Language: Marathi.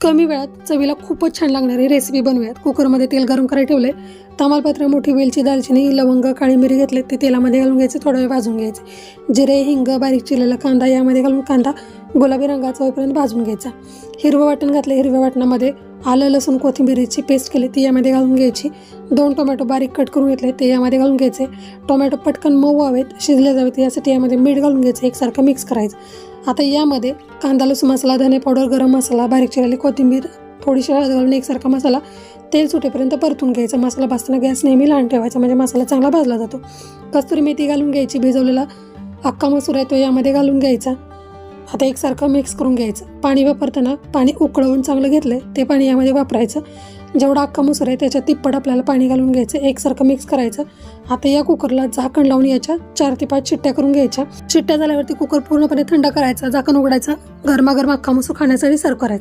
कमी वेळात चवीला खूपच छान लागणारी रेसिपी बनवूयात. कुकरमध्ये तेल गरम करायला ठेवले तमालपत्र मोठी वेलची दालचिनी लवंग काळी मिरी घेतले ते तेलामध्ये घालून घ्यायचे थोडा वेळ भाजून घ्यायचे. जिरे हिंग बारीक चिरलेला कांदा यामध्ये घालून कांदा गुलाबी रंगाचा होईपर्यंत भाजून घ्यायचा. हिरवं वाटण घातलं हिरव्या वाटणामध्ये आलं लसूण कोथिंबिरीची पेस्ट केली ती यामध्ये घालून घ्यायची. दोन टोमॅटो बारीक कट करून घेतले ते यामध्ये घालून घ्यायचे. टोमॅटो पटकन मऊ व्हावेत शिजले जावेत यासाठी यामध्ये मीठ घालून घ्यायचं एकसारखं मिक्स करायचं. आता यामध्ये कांदा लसूण मसाला धने पावडर गरम मसाला बारीक चिरलेली कोथिंबीर थोडीशी हळद घालून एकसारखा मसाला तेल सुटेपर्यंत परतून घ्यायचा. मसाला भाजताना गॅस नेहमी लहान ठेवायचा म्हणजे मसाला चांगला भाजला जातो. कस्तुरी मेथी घालून घ्यायची भिजवलेला अख्खा मसूर आहे तो यामध्ये घालून घ्यायचा. आता एकसारखं मिक्स करून घ्यायचं. पाणी वापरताना पाणी उकळवून चांगलं घेतलं ते पाणी यामध्ये वापरायचं. जेवढा अख्खा मसूर आहे त्याच्या तिप्पट आपल्याला पाणी घालून घ्यायचं. एकसारखं मिक्स करायचं. आता या कुकरला झाकण लावून याच्या चार ते पाच शिट्ट्या करून घ्यायच्या. शिट्ट्या झाल्यावरती कुकर पूर्णपणे थंड करायचा. झाकण उघडायचं. गरमागरम अख्खा मसूर खाण्यासाठी सर्व करायचं.